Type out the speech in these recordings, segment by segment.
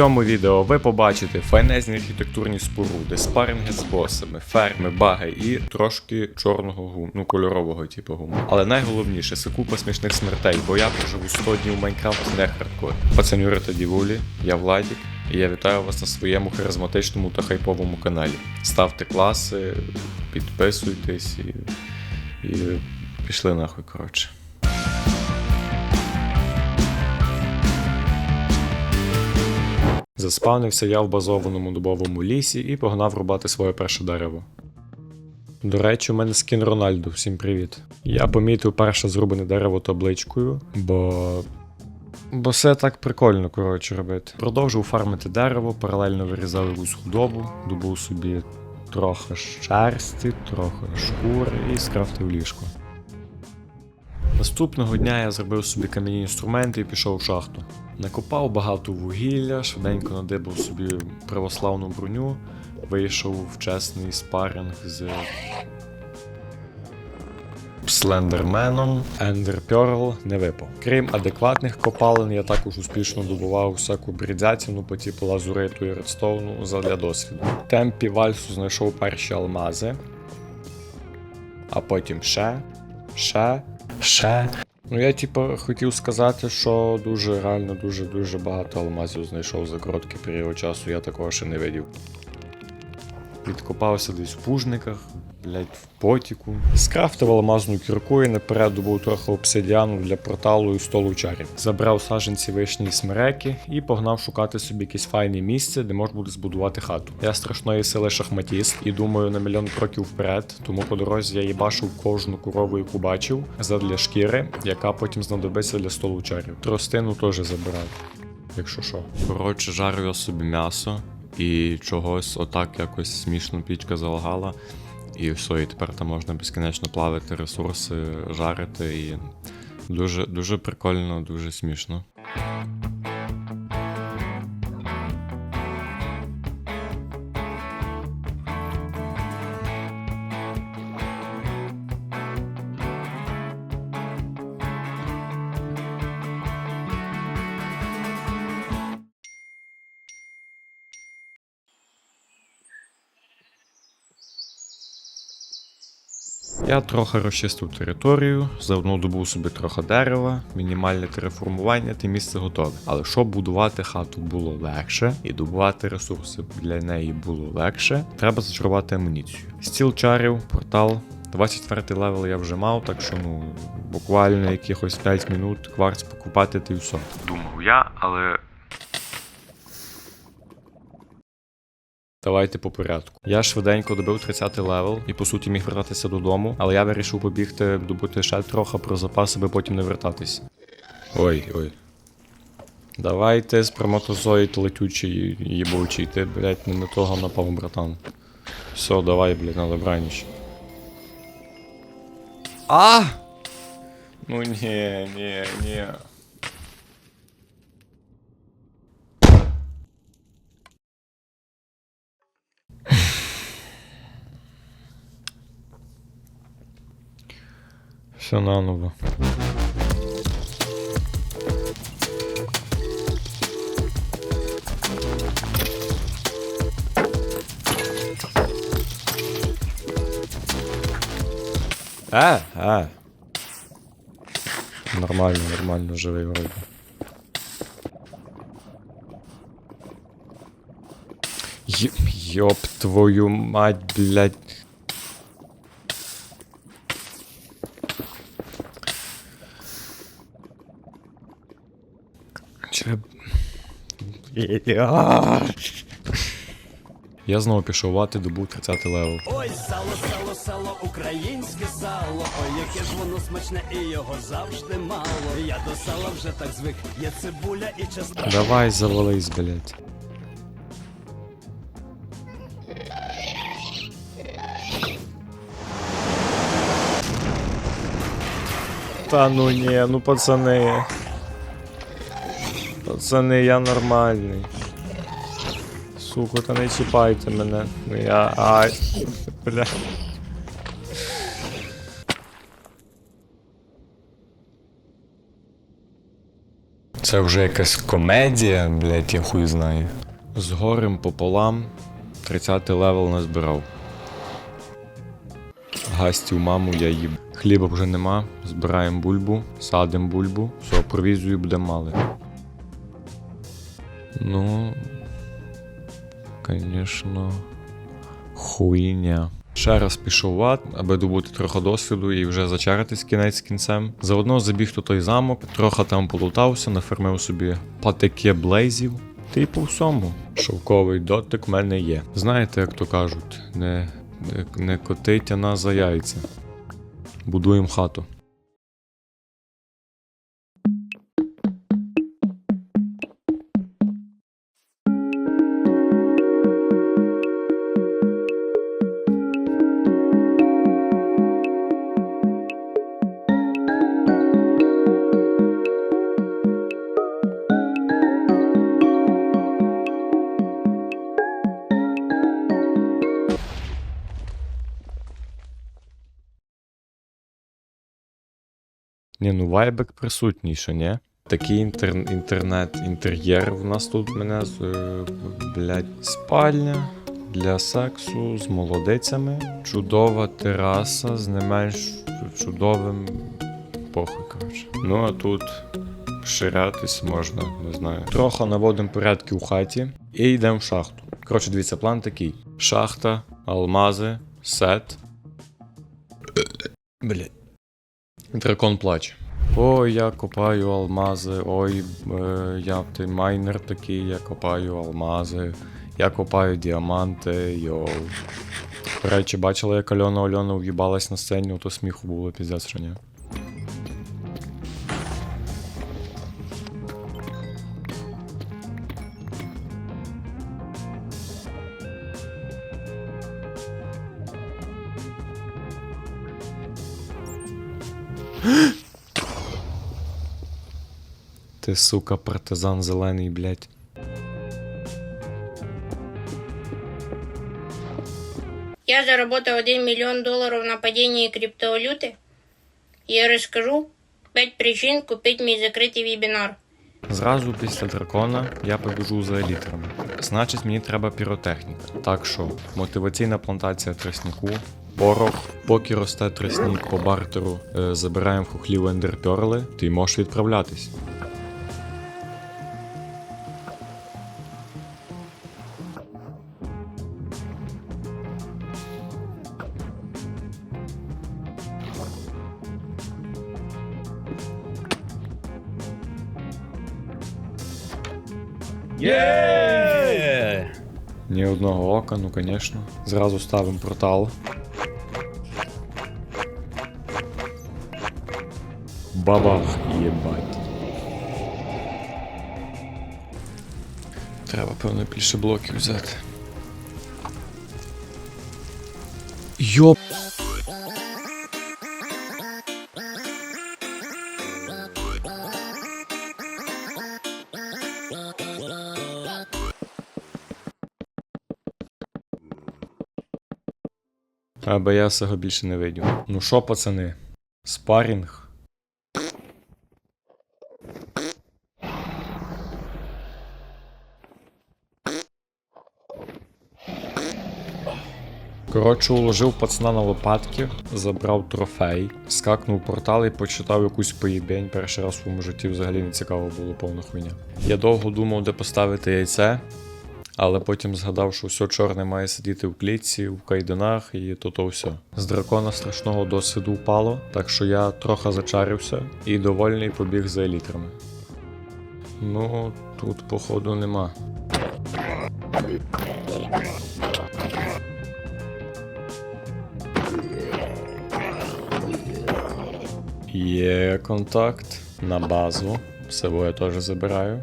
цьому відео ви побачите файнезні архітектурні споруди, спаринги з босами, ферми, баги і трошки чорного гуму, ну кольорового типу гуму. Але найголовніше це купа смішних смертей, бо я проживу 100 днів Майнкрафт не хардкор. Пацанюри та дівулі, я Владік. І я вітаю вас на своєму харизматичному та хайповому каналі. Ставте класи, підписуйтесь і, і пішли нахуй, коротше. Заспавнився я в базованому дубовому лісі і погнав рубати своє перше дерево. До речі, у мене скін Рональду, всім привіт. Я помітив перше зрубане дерево табличкою, бо. Бо все так прикольно, коротше, робити. Продовжив фармити дерево, паралельно вирізав якусь худобу, добув собі трохи шерсті, трохи шкури і скрафтив ліжко. Наступного дня я зробив собі кам'яні інструменти і пішов в шахту. Накопав багато вугілля, швиденько надибав собі православну броню, вийшов в чесний спаринг з Слендерменом, Ендер не випав. Крім адекватних копалин, я також успішно добував всяку брідзятину по типу лазуриту і редстоуну задля досвіду. Темпі вальсу знайшов перші алмази, а потім ще, ще, ще. Ну я типу хотів сказати, що дуже реально дуже дуже багато алмазів знайшов за короткий період часу, я такого ще не видів. Відкопався десь в пужниках, блять, в потіку. Скрафтив алмазну кірку і наперед добув трохи обсидіану для порталу і столу чарів. Забрав саженці вишні і смереки і погнав шукати собі якесь файне місце, де можна буде збудувати хату. Я страшної сили шахматіст і думаю на мільйон кроків вперед, тому по дорозі я їбашив кожну корову, яку бачив, задля шкіри, яка потім знадобиться для столу чарів. Тростину теж забирав. Якщо що. Коротше, жарю я собі м'ясо і чогось отак якось смішно пічка залагала. І все, і тепер там можна безкінечно плавити ресурси, жарити і дуже, дуже прикольно, дуже смішно. Я трохи розчистив територію, заодно добув собі трохи дерева, мінімальне тереформування та місце готове. Але щоб будувати хату було легше і добувати ресурси для неї було легше, треба зачарувати амуніцію. Стіл чарів, портал. 24 левел я вже мав, так що ну буквально якихось 5 минут кварц покупати та й все. Думав я, але Давайте по порядку. Я швиденько добив 30 левел і по суті міг вертатися додому, але я вирішив побігти добути ще трохи про запас, аби потім не вертатись. Ой, ой. Давайте сперматозоїд летючий їбучий. Ти, блядь, не на того напав, братан. Все, давай, блядь, на добраніч. А! Ну ні, ні, ні. Все наново. А, а. Нормально, нормально, живий вроде. Ёб твою мать, блядь. Я знову пішов вати, добув 30 левел. Ой, сало, сало, сало, українське сало. Ой, яке ж воно смачне і його завжди мало. Я до сала вже так звик, є цибуля і чеснок. Давай завались, блядь. Та ну ні, ну пацани. Пацани, я нормальний. Сука, та не чіпайте мене. Я. Ай. Бля. Це вже якась комедія, блять, я хуй знаю. З горем пополам 30 левел назбирав. Гастів маму я їм. Хліба вже нема, збираємо бульбу, садимо бульбу, все, провізію буде мали. Ну. Звісно, хуйня. Ще раз пішов в ад, аби добути трохи досвіду і вже зачаритись кінець з кінцем. Заодно забіг у той замок, трохи там полутався, нафермив собі патике блейзів. Й по всьому. Шовковий дотик в мене є. Знаєте, як то кажуть, не, не, котить, а за яйця. Будуємо хату. Вайбек присутній, що ні? Такий інтер... інтернет, інтер'єр в нас тут мене з блядь, спальня для сексу з молодицями. Чудова тераса з не менш чудовим похуй, коротше. Ну а тут ширятись можна, не знаю. Трохи наводимо порядки у хаті і йдемо в шахту. Коротше, дивіться, план такий: шахта, алмази, сет. Блядь. Дракон плаче. Ой, я копаю алмази, ой, е, я ти майнер такий, я копаю алмази, я копаю діаманти, йоу. До речі, бачила, як Альона Альона в'їбалась на сцені, то сміху було піздець, що. Ти, сука, партизан зелений, блядь. Я заработал 1 миллион долларов на падении криптовалюты. Я расскажу 5 причин купить мой закрытый вебинар. Зразу після дракона я побіжу за елітрами. Значить, мені треба піротехніка. Так що, мотиваційна плантація тросніку, порох, поки росте тростник по бартеру, е, забираємо в хухлів ендерперли, ти можеш відправлятись. Ні одного ока, ну звісно. Зразу ставимо портал. Бабах, єбать. Треба, певно, більше блоків взяти. Аби я цього більше не видів. Ну що, пацани? Спарінг. Коротше, уложив пацана на лопатки, забрав трофей, скакнув портал і почитав якусь поїбень. Перший раз в своєму житті взагалі не цікаво було повна хуйня. Я довго думав, де поставити яйце, але потім згадав, що все чорне має сидіти в клітці, в кайданах і то то все. З дракона страшного досвіду впало, так що я трохи зачарився і довольний побіг за елітрами. Ну, тут, походу, нема. Є контакт на базу. Себе я теж забираю.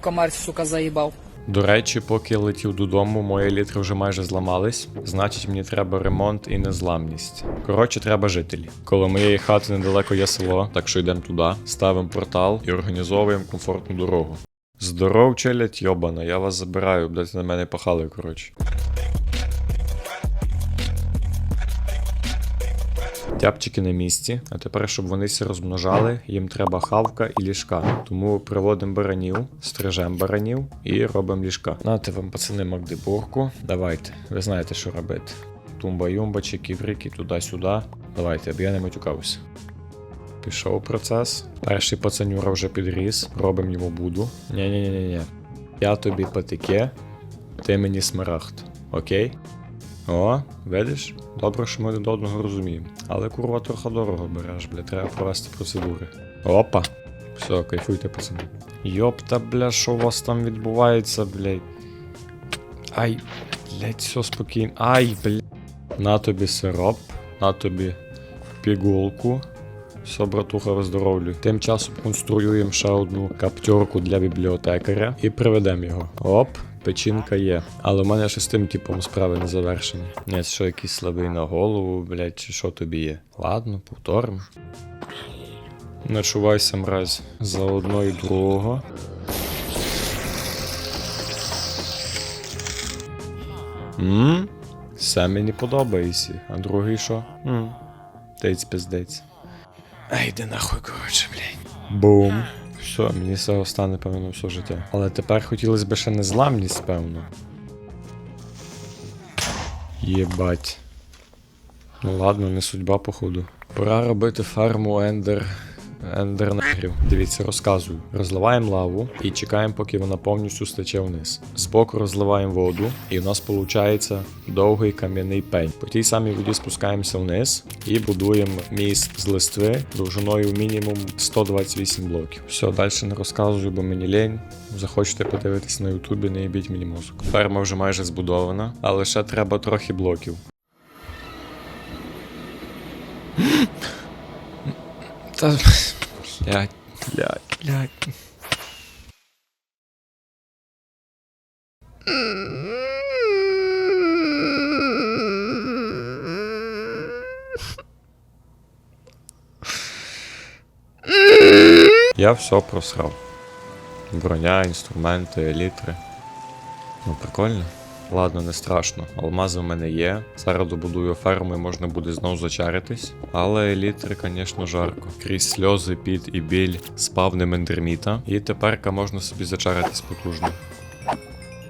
Комар, сука, заїбав. До речі, поки я летів додому, мої літри вже майже зламались. Значить, мені треба ремонт і незламність. Коротше, треба жителі. Коло моєї хати недалеко є село, так що йдемо туди, ставимо портал і організовуємо комфортну дорогу. Здоров, челядь, йобана, я вас забираю, блять на мене пахали, коротше. Тяпчики на місці, а тепер, щоб вони всі розмножали, їм треба хавка і ліжка. Тому приводимо баранів, стрижемо баранів і робимо ліжка. Нате вам, пацани, Магдебургку. Давайте, ви знаєте, що робити. Тумба-юмба, чики-врики, туди-сюди. Давайте, аби я. Пішов процес. Перший пацанюра вже підріс, робимо йому буду. Ні-ні-ні-ні. Я тобі патике, ти мені смарагд. Окей? О, видиш? Добре, що ми один одного розуміємо. Але курва трохи дорого береш, бля, треба провести процедури. Опа. Все, кайфуйте, пацани. Йопта, бля, що у вас там відбувається, блядь? Ай, блядь, все спокійно. Ай, блядь. На тобі сироп, на тобі пігулку. Все, братуха, виздоровлюй. Тим часом конструюємо ще одну каптерку для бібліотекаря і приведемо його. Оп, печінка є. Але в мене ще з тим типом справи не завершені. Ні, що якийсь слабий на голову, блядь, чи що тобі є. Ладно, повторимо. Не чувайся, мразь, за одно і другого. Мм? Все мені подобається. А другий що? Мм. Тиць пиздець. Ай, йди нахуй, коротше, блядь. Бум. Все, мені цього стане, певно, все життя. Але тепер хотілося б ще незламність, певно. Єбать. Ну ладно, не судьба, походу. Пора робити фарму ендер. Ендернегрів. Дивіться, розказую. Розливаємо лаву і чекаємо, поки вона повністю стече вниз. Збоку розливаємо воду, і у нас виходить довгий кам'яний пень. По тій самій воді спускаємося вниз і будуємо міст з листви довжиною мінімум 128 блоків. Все, далі не розказую, бо мені лень. Захочете подивитись на ютубі, не їбіть мені мозок. Ферма вже майже збудована, але ще треба трохи блоків. Та блядь, блядь, блядь. Я все просрав. Броня, інструменти, елітри. Ну, прикольно. Ладно, не страшно. Алмази в мене є. Зараз добудую ферму і можна буде знову зачаритись. Але елітри, звісно, жарко. Крізь сльози, під і біль спавним ендерміта. І теперка можна собі зачаритись потужно.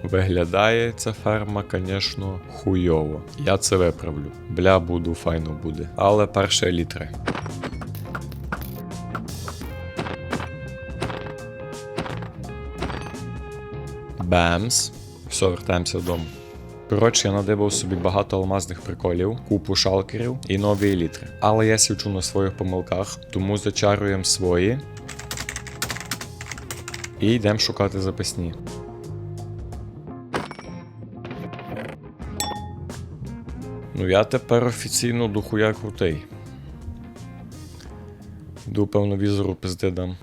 Виглядає ця ферма, звісно, хуйово. Я це виправлю. Бля, буду, файно буде. Але перше елітри. Бемс. Все, вертаємося додому. Коротше, я надибав собі багато алмазних приколів, купу шалкерів і нові елітри. Але я сівчу на своїх помилках, тому зачаруємо свої. І йдемо шукати запасні. Ну я тепер офіційно дохуя крутий. Йду, певно, візору пизди дам.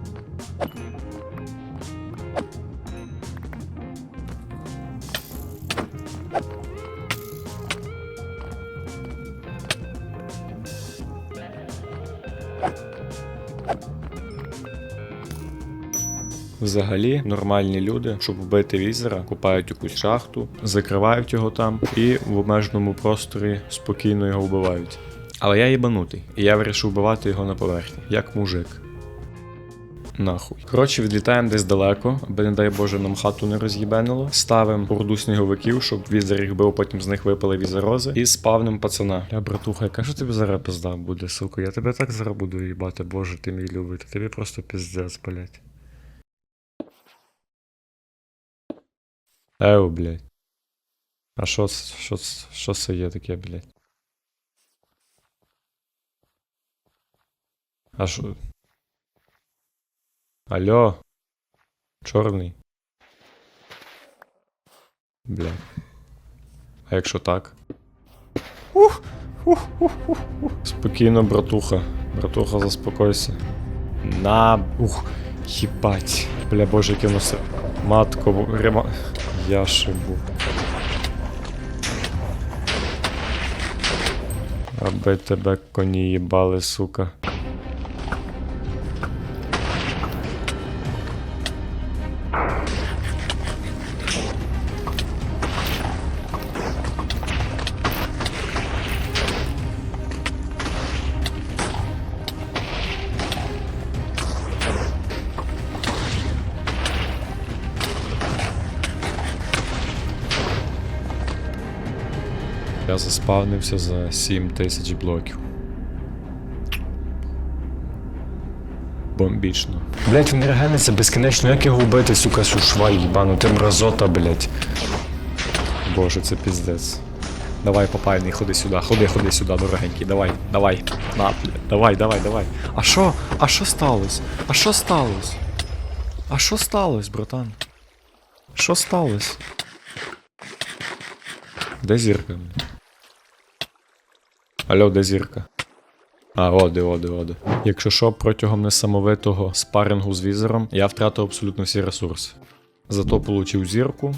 Взагалі, нормальні люди, щоб вбити візера, купають якусь шахту, закривають його там і в обмеженому просторі спокійно його вбивають. Але я їбанутий, і я вирішив вбивати його на поверхні, як мужик. Нахуй. Коротше, відлітаємо десь далеко, аби, не дай Боже, нам хату не роз'їбенило. Ставимо орду сніговиків, щоб візер їх бив, потім з них випали візерози. І спавним пацана. Я, братуха, яка ж тобі зараз пизда буде, сука? Я тебе так зараз буду їбати, боже, ти мій любий, тобі просто пиздець, блять. Еу, блядь. А що, що, що це є таке, блядь? А що? Алло? Чорний? Бля. А якщо так? Ух, ух, ух, ух, ух. Спокійно, братуха. Братуха, заспокойся. На. Ух. Їбать. Бля, боже, яке все. Матко, рема. Я шибу. Аби тебе коні їбали, сука. Заспавнився за 7 тисяч блоків. Бомбічно. Блять, він регениться безкінечно, як його вбити, сука, сушваль, їбану, ти мразота, блять. Боже, це піздець. Давай, попайний, ходи сюди, ходи, ходи сюди, дорогенький, давай, давай. На, блядь, давай, давай, давай. А що? А що сталося? А що сталося? А що сталося, братан? Що сталося? Де зірка? Алло, де зірка? А, оди, оди, оди. Якщо що, протягом несамовитого спарингу з візером я втратив абсолютно всі ресурси. Зато получив зірку.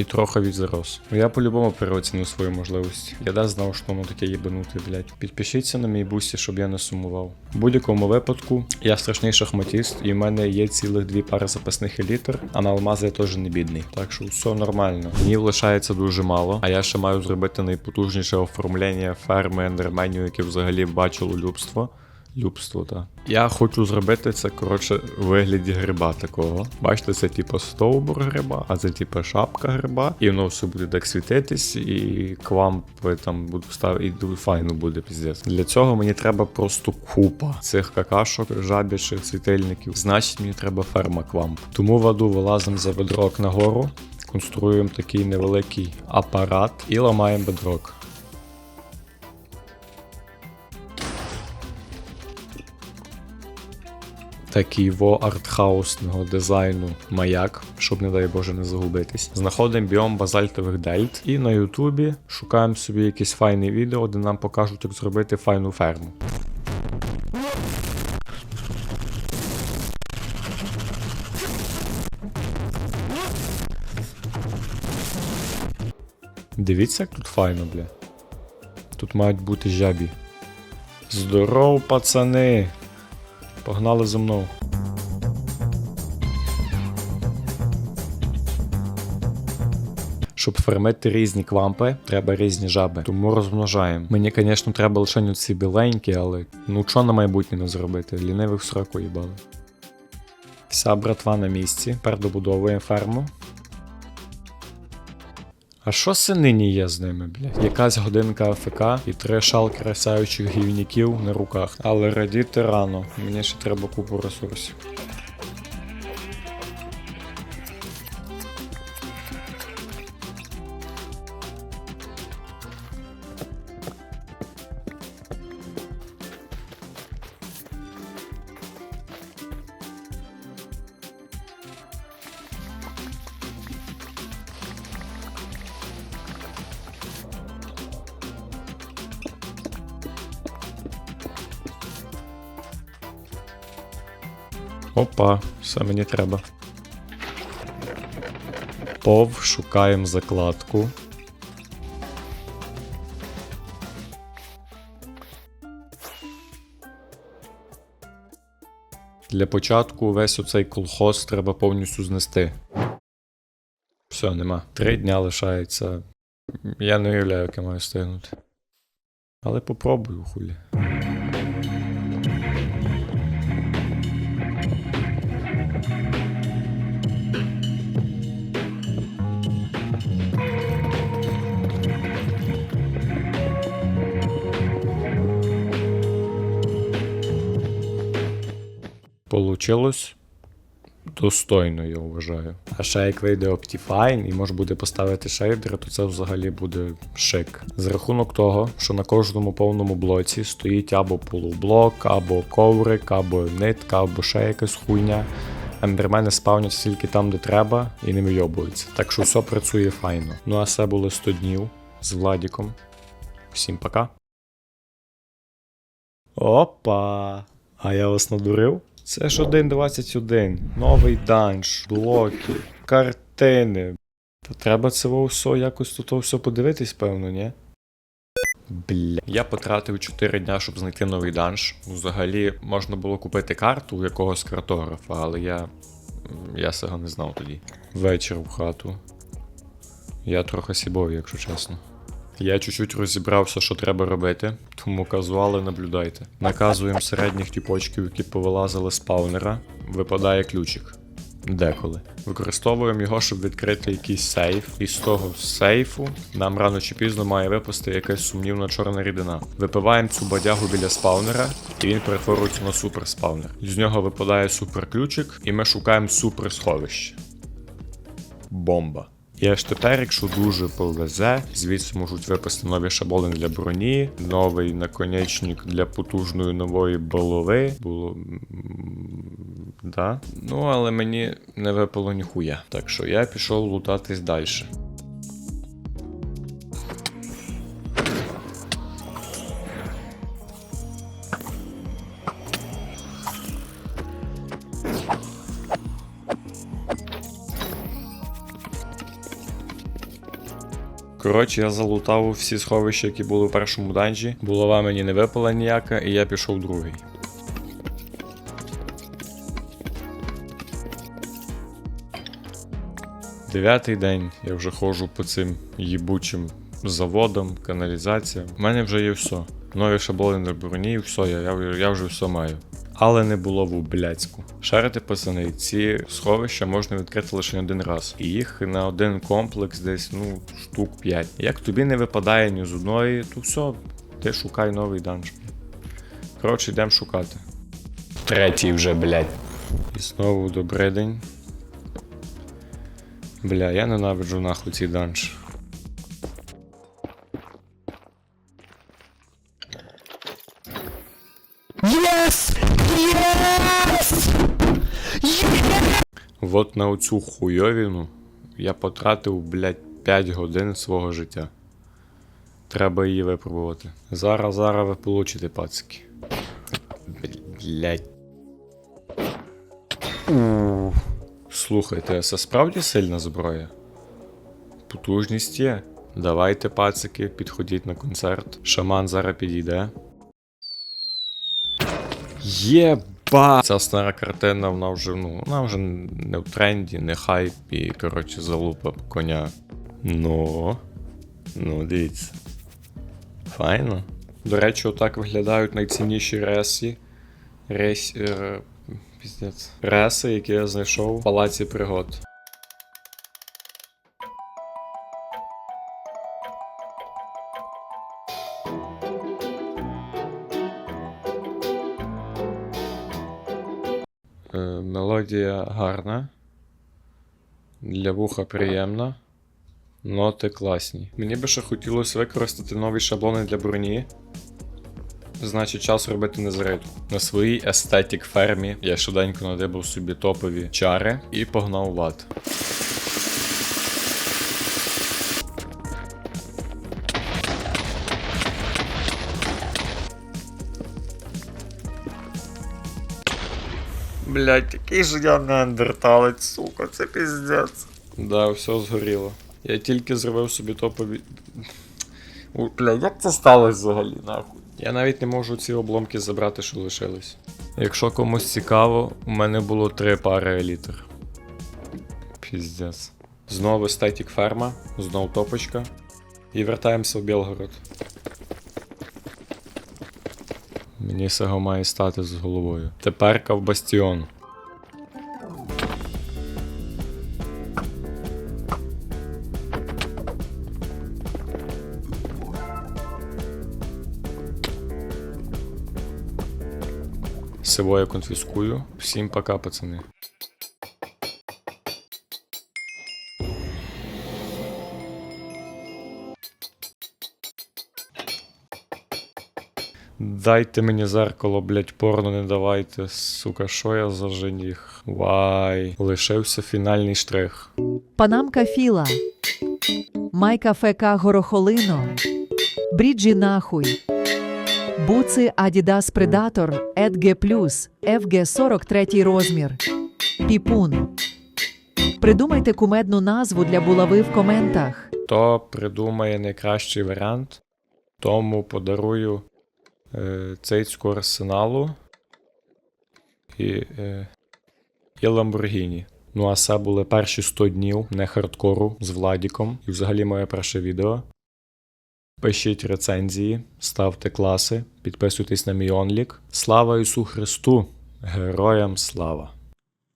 І трохи відзарос. Я по-любому переоцінив свої можливості. Я де знав, що воно таке їбанути, блядь. Підпишіться на мій бусі, щоб я не сумував. В будь-якому випадку я страшний шахматіст, і в мене є цілих дві пари запасних елітр, а на алмази я теж не бідний. Так що все нормально. Мені лишається дуже мало, а я ще маю зробити найпотужніше оформлення ферми ендерменів, яке взагалі бачило любство. Любство, так. Я хочу зробити це, коротше, в вигляді гриба такого. Бачите, це типу стовбур гриба, а це типу шапка гриба. І воно все буде так світитись, і квампи там буду ставити, і дуже файно буде піздець. Для цього мені треба просто купа цих какашок, жабічих, світильників. Значить, мені треба ферма квамп. Тому в аду вилазимо за бедрок нагору, конструюємо такий невеликий апарат і ламаємо бедрок. Такий во артхаусного дизайну маяк, щоб, не дай Боже, не загубитись. Знаходимо біом базальтових дельт і на Ютубі шукаємо собі якесь файне відео, де нам покажуть, як зробити файну ферму. Дивіться, як тут файно, бля. Тут мають бути жабі. Здоров, пацани! Погнали за мною. Щоб фермити різні квампи, треба різні жаби, тому розмножаємо. Мені, звісно, треба лише ці біленькі, але ну що на майбутнє не зробити? Лінивих сроку їбали. Вся братва на місці. Тепер добудовуємо ферму. А що це нині є з ними, блядь? Якась годинка АФК і три шалки сяючих гівніків на руках. Але радіти рано, мені ще треба купу ресурсів. Опа, все мені треба. Пов, шукаємо закладку. Для початку весь оцей колхоз треба повністю знести. Все, нема. Три дня лишається. Я не уявляю, як я маю встигнути. Але попробую, хулі. Получилось достойно, я вважаю. А ще як вийде Optifine і може буде поставити шейдер, то це взагалі буде шик. За рахунок того, що на кожному повному блоці стоїть або полублок, або коврик, або нитка, або ще якась хуйня. Ендермени спавняться тільки там, де треба, і не вийобуються. Так що все працює файно. Ну а це було 100 днів з Владіком. Всім пока. Опа! А я вас надурив? Це ж 1.21. Новий данж, блоки, картини. Та треба це все якось тут все подивитись, певно, ні? Бля. Я потратив 4 дня, щоб знайти новий данж. Взагалі можна було купити карту у якогось картографа, але я. Я цього не знав тоді. Вечір в хату. Я трохи сібовий, якщо чесно. Я чуть-чуть розібрався, що треба робити, тому казуали наблюдайте. Наказуємо середніх тіпочків, які повилазили з спаунера, випадає ключик. Деколи. Використовуємо його, щоб відкрити якийсь сейф. І з того сейфу нам рано чи пізно має випасти якась сумнівна чорна рідина. Випиваємо цю бадягу біля спаунера, і він перетворюється на суперспаунер. З нього випадає суперключик, і ми шукаємо суперсховище. Бомба. Аж тепер, якщо дуже повезе, звідси можуть випасти нові шаблони для броні, новий наконечник для потужної нової булави. Було. Да. Ну, але мені не випало ніхуя. Так що я пішов лутатись далі. Коротше, я залутав всі сховища, які були в першому данжі. Булава мені не випала ніяка, і я пішов другий. Дев'ятий день я вже ходжу по цим їбучим заводам, каналізаціям. У мене вже є все. Нові шаблони броні, все, я, я, я вже все маю. Але не було в Бляцьку. Шарити, пацани, ці сховища можна відкрити лише один раз. І їх на один комплекс десь, ну, штук 5. Як тобі не випадає ні з одної, то все, ти шукай новий данж. Коротше, йдемо шукати. Третій вже, блядь. І знову добрий день. Бля, я ненавиджу нахуй цей данж. Вот на оцю хуйовіну я потратив, блядь, 5 годин свого життя. Треба її випробувати. Зараз, зараз ви получите пацики. Блядь. Ух. Слухайте, це справді сильна зброя? Потужність є. Давайте, пацики, підходіть на концерт. Шаман зараз підійде. Єба! Ця стара картина, вона вже, ну, вона вже не в тренді, не хайп і, коротше, залупа коня. Ну. Ну, дивіться. Файно. До речі, отак виглядають найцінніші ресі. Рейс. Е. Реси, які я знайшов в палаці пригод. Мелодія гарна. Для вуха приємна. Ноти класні. Мені би ще хотілося використати нові шаблони для броні. Значить, час робити незаритку. На своїй естетік фермі я швиденько надибав собі топові чари і погнав в Блять, який ж я неандерталець, сука, це піздець. Да, все згоріло. Я тільки зробив собі топові. Бля, як це сталося взагалі, нахуй? Я навіть не можу ці обломки забрати, що лишились. Якщо комусь цікаво, у мене було три пари елітр. Піздець. Знову статік ферма, знову топочка. І вертаємося в Білгород. Мені сего має стати з головою. Теперка в бастіон. Село я конфіскую. Всім пока, пацани. Дайте мені зеркало, блять, порно не давайте. Сука, що я за жених? Вай. Лишився фінальний штрих. Панамка Філа, Майка ФК Горохолино, Бріджі Нахуй, Буци Адідас Предатор, Едге Плюс, ФГ 43 розмір, Піпун. Придумайте кумедну назву для булави в коментах. Хто придумає найкращий варіант, тому подарую цейцьку арсеналу і, е, і Ламборгіні. Ну а це були перші 100 днів не хардкору з Владіком. І взагалі моє перше відео. Пишіть рецензії, ставте класи, підписуйтесь на мій онлік. Слава Ісу Христу! Героям слава!